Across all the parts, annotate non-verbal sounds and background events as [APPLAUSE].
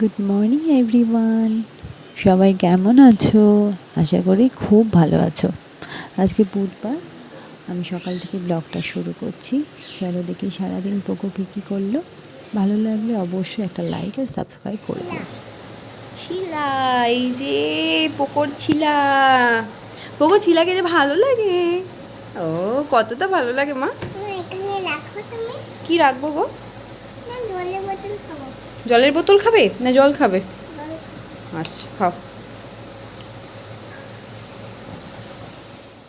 Good morning everyone সবাই কেমন আছো? আশা করি খুব ভালো আছো। আজকে বুধবার আমি সকাল থেকে ব্লগটা শুরু করছি। চলো দেখি সারাদিন পোকো কী কী করল। ভালো লাগলে অবশ্যই একটা লাইক আর সাবস্ক্রাইব করে দিও। ছিলা এই যে পোকোর ছিলা। পোকো ছিলা খেতে ভালো লাগে? ও কতটা ভালো লাগে মা। কি রাখব গো? জলের বোতল খাব না জল খাবে? আচ্ছা খাও।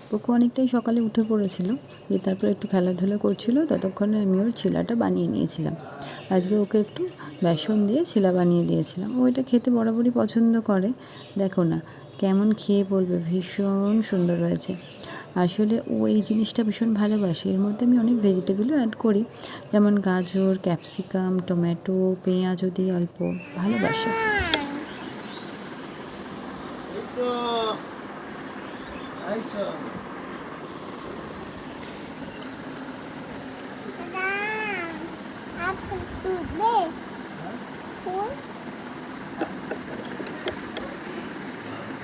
পোকো অনেকটাই সকালে উঠে পড়েছিল, দিয়ে তারপর একটু খেলাধুলা করছিল, ততক্ষণে আমি ওর ছিলাটা বানিয়ে নিয়েছিলাম। আজকে ওকে একটু বেসন দিয়ে ছিলা বানিয়ে দিয়েছিলাম। ও এটা খেতে বরাবরই পছন্দ করে। দেখো না, কেমন খেয়ে বলবে, ভীষণ সুন্দর হয়েছে। আসলে ও এই জিনিসটা ভীষণ ভালোবাসে। এর মধ্যে আমি অনেক ভেজিটেবলও অ্যাড করি। যেমন গাজর ক্যাপসিকাম টমেটো পেঁয়াজও দিই অল্প। ভালোবাসে।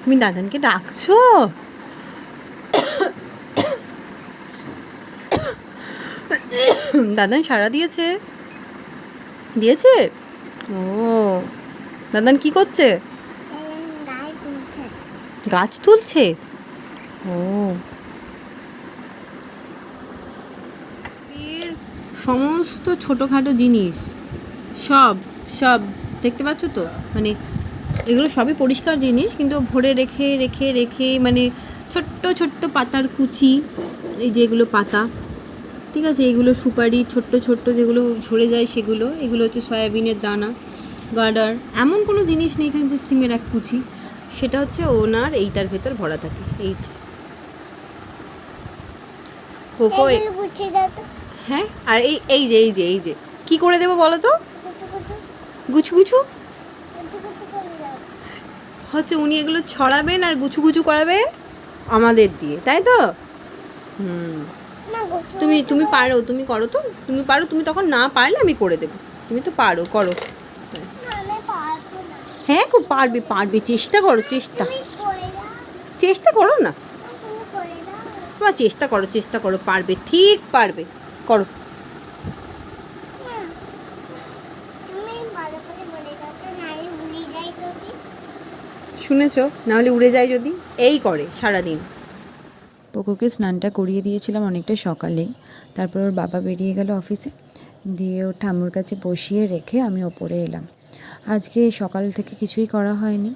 তুমি দাদানকে ডাকছো? [COUGHS] দাদান সারা দিয়েছে। দিয়েছে? ও দাদান কি করছে? গাছ তুলছে। ও। সমস্ত ছোটোখাটো জিনিস, সব সব, দেখতে পাচ্ছ তো? মানে এগুলো সবই পরিষ্কার জিনিস, কিন্তু ভরে রেখে রেখে রেখে মানে ছোট্ট ছোট্ট পাতার কুচি, এই যে এগুলো পাতা। ঠিক আছে এগুলো সুপারি ছোট্ট ছোট্ট যেগুলো ঝরে যায় সেগুলো এগুলো হচ্ছে সয়াবিনের দানা গার্ডার এমন কোনো জিনিস নেই এখানে যে সিমের এক কুচি। সেটা হচ্ছে ওনার এইটার ভেতর ভরা থাকে এই যে। পোকো হ্যাঁ আর এই এই যে এই যে এই যে। কি করে দেবো বলো তো? গুছু গুছু। হচ্ছে উনি এগুলো ছড়াবেন আর গুছু গুছু করাবে আমাদের দিয়ে তাই তো? হুম। তুমি তুমি পারো, তুমি করো তো। তুমি পারো, তুমি তখন না পারলে আমি করে দেবো। তুমি তো পারো, করো। হ্যাঁ খুব পারবে পারবে। চেষ্টা করো, চেষ্টা। চেষ্টা করো না। তুমি তোমার চেষ্টা করো চেষ্টা করো। পারবে, ঠিক পারবে। করো। শুনেছো? নাহলে উড়ে যায় যদি? এই করে সারাদিন। পোকোকে স্নানটা করিয়ে দিয়েছিলাম অনেকটা সকালেই। তারপর ওর বাবা বেরিয়ে গেল অফিসে। দিয়ে ওর ঠাম্মুর কাছে বসিয়ে রেখে আমি ওপরে এলাম। আজকে সকাল থেকে কিছুই করা হয়নি।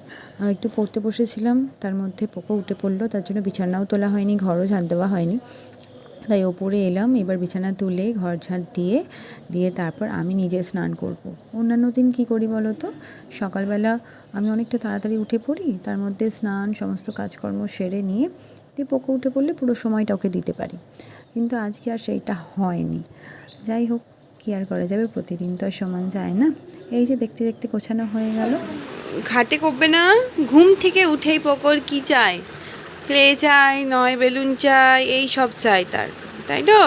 একটু পড়তে বসেছিলাম, তার মধ্যে পোকো উঠে পড়ল, তার জন্য বিছানাও তোলা হয়নি, ঘরও ঝাঁট দেওয়া হয়নি। তাই ওপরে এলাম, এবার বিছানা তুলে ঘর ঝাঁট দিয়ে দিয়ে তারপর আমি নিজে স্নান করব। অন্যান্য দিন কী করি বলো তো? সকালবেলা আমি অনেকটা তাড়াতাড়ি উঠে পড়ি, তার মধ্যে স্নান, সমস্ত কাজকর্ম সেরে নিয়ে দিয়ে পোকো উঠে পড়লে পুরো সময়টা ওকে দিতে পারি। কিন্তু আজকে আর সেইটা হয়নি। যাই হোক কী আর করা যাবে? প্রতিদিন তো আর সমান যায় না। এই যে দেখতে দেখতে গোছানো হয়ে গেল। খাটে করবে না? ঘুম থেকে উঠেই পকর কি চায় ক্লে চাই নয় বেলুন চাই এই সব চাই তার। তাই তো?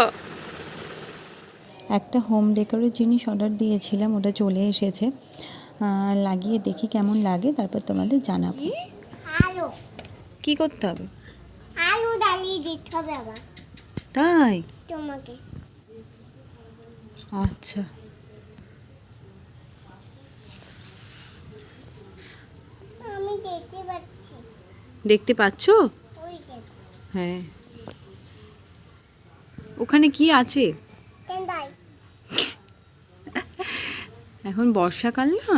একটা হোম ডেকোরের জিনিস অর্ডার দিয়েছিলাম ওটা চলে এসেছে। লাগিয়ে দেখি কেমন লাগে তারপর তোমাদের জানাব। কি করতে হবে? দিতে হবে আবার। তাই? তোমাকে। আচ্ছা। আমি দেখতে পাচ্ছি। দেখতে পাচ্ছো? হ্যাঁ। ওখানে কি আছে? এখন বর্ষাকাল না?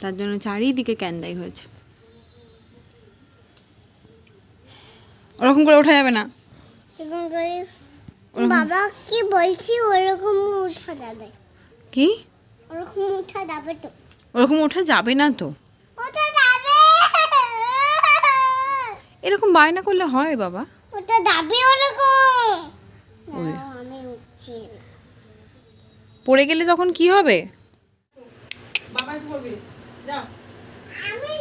তার জন্য চারিদিকে ক্যান্দাই হয়েছে। ওরকম করে ওঠা যাবে না। এরকম বাবা কি বলছি ওরকম উঠা যাবে। কি? ওরকম উঠা যাবে তো। ওরকম ওঠা যাবে না তো। ওঠা যাবে। এরকম বায়না করলে হয় বাবা। ওটা যাবে ওরকম। আমি উঠছি। পড়ে গেলে তখন কি হবে? খেলে কিনি আয় আমি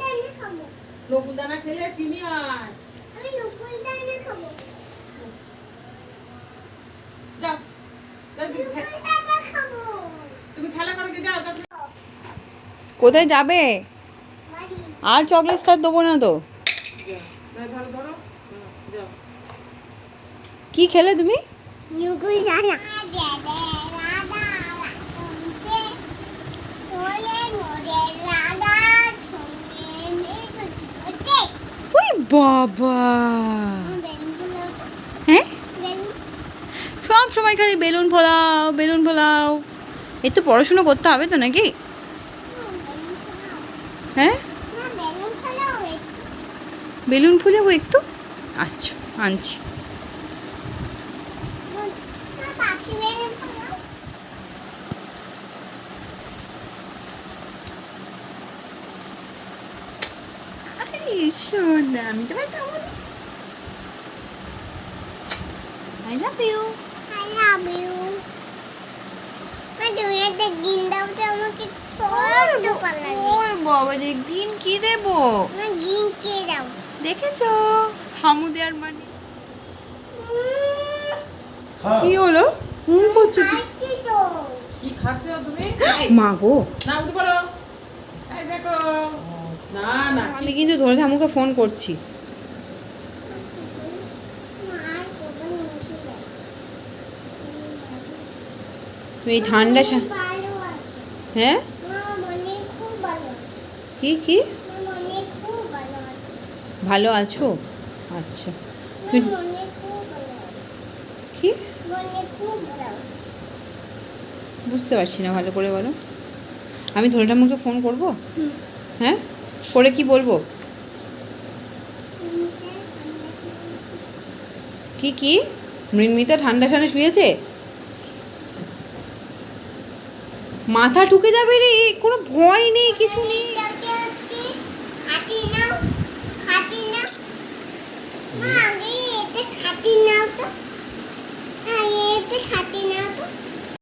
দানা খাব। দানা তুমি খেলা যাও কোথায় যাবে? আর চকলেট স্টার দেবো না তো। কি খেলে তুমি? বাবা। হ্যাঁ সব সময় খালি বেলুন ফোলাও বেলুন ফোলাও। এই তো পড়াশুনো করতে হবে তো নাকি? হ্যাঁ? বেলুন ফুলে একটু? আচ্ছা আনছি না পাখি বেলুন ফেলাও আরে শোনা আমি তোমার থামো I love you I love you. মা তুমি একটা গিন দাও তো আমাকে ছোট পাল লাগে ওর বাবা যে গ্রিন কি দেবো? মা গিন কে দাও? দেখেছ? হামু দেওয়ার মানে। কি হলো? হুম করছ কি খাচ্ছি কি খাচ্ছ তুমি? মা গো। না উঠে পড়ো। এই দেখো। না না আমি কিন্তু ধরে ঠামুকে ফোন করছি। তুমি এই ঠান্ডা হ্যাঁ? কি কি? ভালো আছো? আচ্ছা। কি? বুঝতে পারছি না ভালো করে বলো। আমি ধরে ঠামুকে ফোন করব? হ্যাঁ? করে কি বলব? কি কি? মৃন্মিতা ঠান্ডা সানে শুয়েছে? মাথা ঠুকে যাবে রে, কোনো ভয় নেই, কিছু নেই। খাটি নাও খাটি নাও তো। হ্যাঁ,